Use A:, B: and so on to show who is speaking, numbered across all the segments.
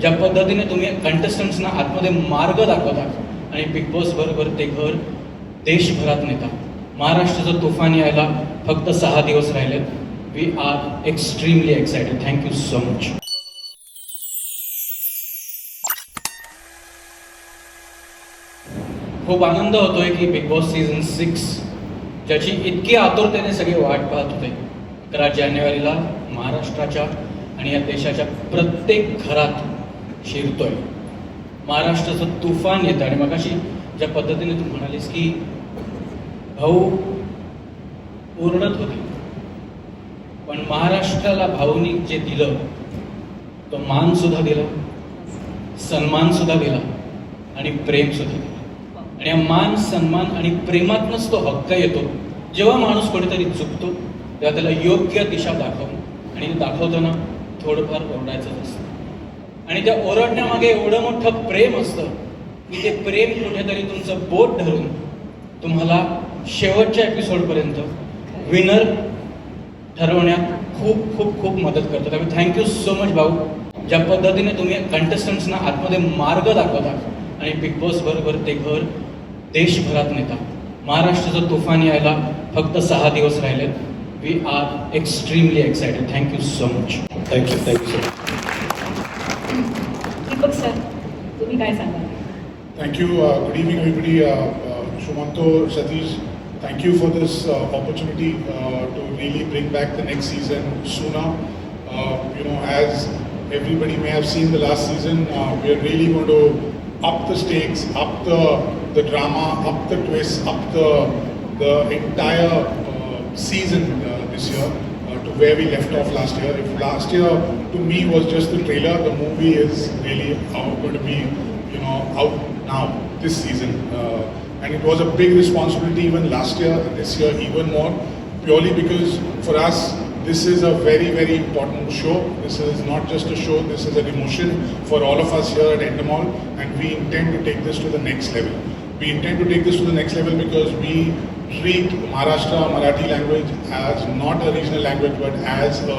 A: ज्या पद्धतीने तुम्ही कंटेस्टंट्सना आतमध्ये मार्ग दाखवता आणि बिग बॉस बरोबर ते घर देशभरात नेता. महाराष्ट्राचं तुफान यायला फक्त सहा दिवस राहिलेत we are extremely excited thank you so much खूप आनंद होतोय की बिग बॉस सीझन सिक्स ज्याची इतकी आतुरतेने सगळे वाट पाहत होते. अकरा जानेवारीला महाराष्ट्राच्या आणि या देशाच्या प्रत्येक घरात शिरतोय. महाराष्ट्राचं तुफान येतं आणि मग अशी ज्या पद्धतीने तू म्हणालीस की भाऊ ओरडत होते. पण महाराष्ट्राला भावनिक जे दिलं तो मान सुद्धा दिला सन्मान सुद्धा दिला आणि प्रेम सुद्धा दिला. आणि या मान सन्मान आणि प्रेमातनंच तो हक्क येतो. जेव्हा माणूस कुठेतरी चुकतो तेव्हा त्याला योग्य दिशा दाखवून आणि दाखवताना थोडंफार ओरडायचं असतं. आणि त्या ओरडण्यामागे एवढं मोठं प्रेम असतं की ते प्रेम कुठेतरी तुमचं बोट धरून तुम्हाला शेवटच्या एपिसोडपर्यंत विनर ठरवण्यात खूप खूप खूप मदत करतो त्यामुळे थँक्यू सो मच भाऊ. ज्या पद्धतीने तुम्ही कंटेस्टंट्सना आतमध्ये मार्ग दाखवता आणि बिग बॉस बरोबर ते घर देशभरात नेता. महाराष्ट्राचं तुफान यायला फक्त सहा दिवस राहिलेत. We are extremely excited thank you so
B: much thank you
C: thank you sir तुम्ही काय सांगाल
D: Thank you. Uh, good evening, everybody. Uh, uh, Shumanto, Satish, thank you for this uh, opportunity uh, to really bring back the next season sooner. Uh, you know, as everybody may have seen the last season, uh, we are really going to up the stakes, up the the drama, up the twists, up the the entire uh, season uh, this year uh, to where we left off last year. If last year to me was just the trailer, the movie is really uh, going to be you know out now this season. Uh, and it was a big responsibility even last year this year even more purely because for us this is a very very important show. This is not just a show this is an emotion for all of us here at Endemol and we intend to take this to the next level we intend to take this to the next level because we treat Maharashtra Marathi language as not a regional language but as a,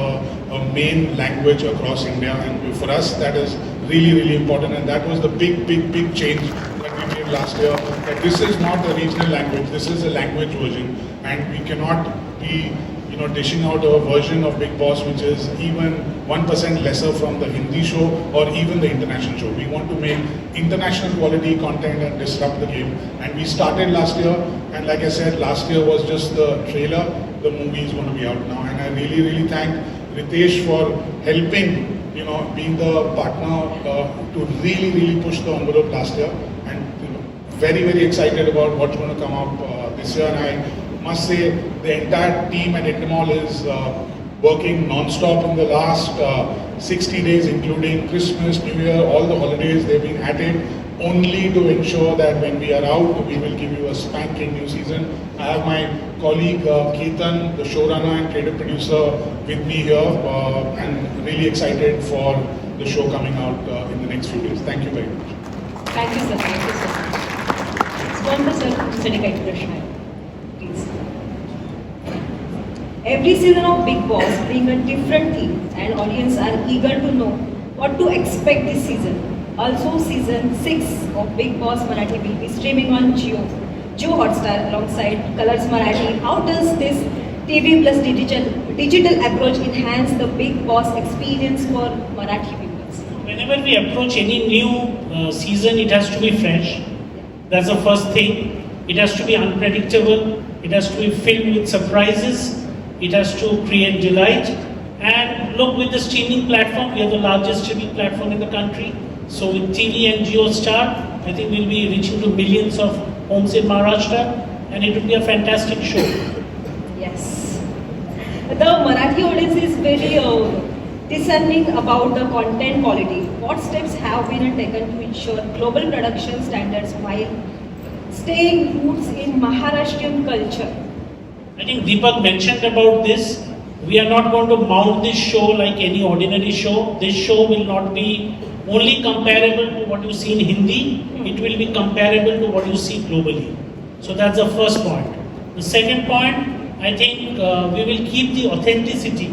D: a main language across India. And for us that is really really important. And that was the big big big change that we made last year that this is not a regional language. This is a language version. And we cannot be you know dishing out a version of Big Boss which is even 1% lesser from the Hindi show or even the international show. We want to make international quality content and disrupt the game. And we started last year and like I said last year was just the trailer. The movie is going to be out now. And I really really thank Ritesh for helping you know, being the partner uh, to really, really push the envelope last year, and you know, very, very excited about what's going to come up uh, this year. And I must say, the entire team at Endemol is uh, working non-stop in the last uh, 60 days, including Christmas, New Year, all the holidays. They've been at it only to ensure that when we are out, we will give you a spanking new season. I have my colleague uh, Ketan, the showrunner and creative producer, with me here, uh, and really excited for the show coming out uh, in the next few days. Thank you very much.
C: Thank you, sir. Thank you, sir. Sir, Every season of Big Boss bring a different theme and audience are eager to know what to expect this season. Also season 6 of Big Boss Marathi will be streaming on Jio, Jio Hotstar alongside Colors Marathi. How does this TV plus digital digital approach enhance the Big Boss experience for Marathi viewers?
E: Whenever we approach any new uh, season, it has to be fresh. That's the first thing. It has to be unpredictable. It has to be filled with surprises. It has to create delight. And look, with the streaming platform, we are the largest streaming platform in the country. So with TV and JioStar, I think we'll be reaching to millions of homes in Maharashtra, and it will be a fantastic show.
C: Yes. The Marathi audience is very uh, discerning about the content quality. What steps have been taken to ensure global production standards while staying roots in Maharashtrian culture?
E: I think Deepak mentioned about this. We are not going to mount this show like any ordinary show. This show will not be only comparable to what you see in Hindi, it will be comparable to what you see globally. So that's the first point. The second point, I think uh, we will keep the authenticity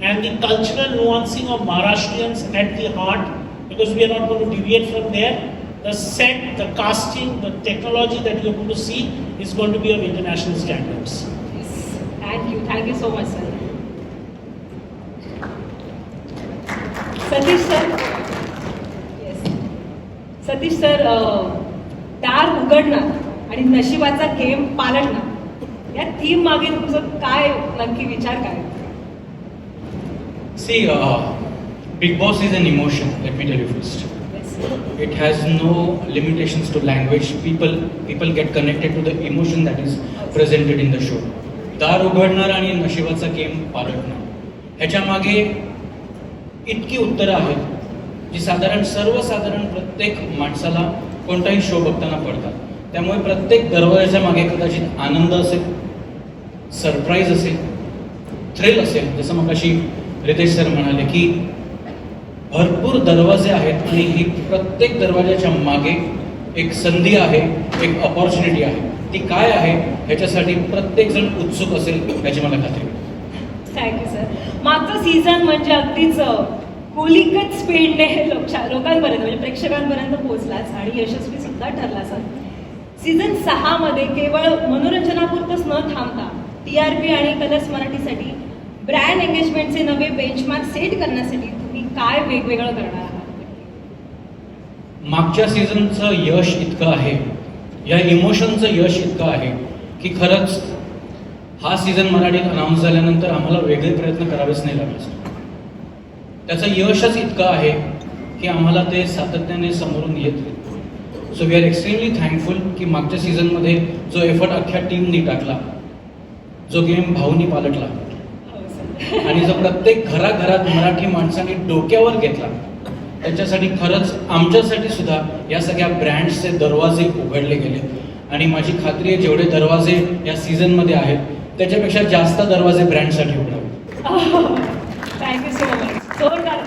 E: and the cultural nuancing of Maharashtrians at the heart because we are not going to deviate from there. The set, the casting, the technology that you're going to see is going to be of international standards.
C: Thank you. Thank you so much, sir. Satish sir yes Satish sir दार उघडणार आणि नशिबाचा game पालटणार या theme मागे तुमचं काय नक्की विचार काय
A: See, uh, Big Boss is an emotion, let me tell you first. It has no limitations to language. People people get connected to the emotion that is presented in the show. दार उघडणार आणि नशिबाचा game पालटणार. ह्याच्या मागे इतकी उत्तरं आहेत जी साधारण सर्वसाधारण प्रत्येक माणसाला कोणताही शो बघताना पडतात. त्यामुळे प्रत्येक दरवाजाच्या मागे कदाचित आनंद असेल सरप्राईज असेल थ्रिल असेल. जसं मग अशी रितेश सर म्हणाले की भरपूर दरवाजे आहेत आणि ही प्रत्येक दरवाजाच्या मागे एक संधी आहे एक अपॉर्च्युनिटी आहे. ती काय आहे ह्याच्यासाठी प्रत्येकजण उत्सुक असेल याची मला खात्री.
C: थँक्यू सर मागचा सीझन म्हणजे अगदीच होलिकच स्पीडने लोक लोकांपर्यंत म्हणजे प्रेक्षकांपर्यंत पोहोचलाच आणि यशस्वी सुद्धा ठरला सर सीझन सहामध्ये केवळ मनोरंजनापुरतंच न थांबता टी आर पी आणि कलर्स मराठीसाठी ब्रँड एंगेजमेंटचे नवे बेंचमार्क सेट करण्यासाठी तुम्ही काय वेगवेगळं करणार आहात?
A: मागच्या सीझनचं यश इतकं आहे. या इमोशनचं यश इतकं आहे की खरंच हा सीझन मराठीत अनाऊन्स झाल्यानंतर आम्हाला वेगळे प्रयत्न करावेच नाही लागले. त्याचं यशच इतकं आहे की आम्हाला ते सातत्याने समोरून येत so we are extremely thankful की मागच्या सीझनमध्ये जो एफर्ट अख्ख्या टीमनी टाकला जो गेम भाऊनी पालटला
C: हो
A: आणि जो प्रत्येक घराघरात मराठी माणसाने डोक्यावर घेतला त्याच्यासाठी खरंच आमच्यासाठी सुद्धा या सगळ्या ब्रँड्सचे दरवाजे उघडले गेले. आणि माझी खात्री आहे जेवढे दरवाजे या सीझनमध्ये आहेत त्याच्यापेक्षा जास्त दरवाजे ब्रँडसाठी उघडावे.
C: Thank you so much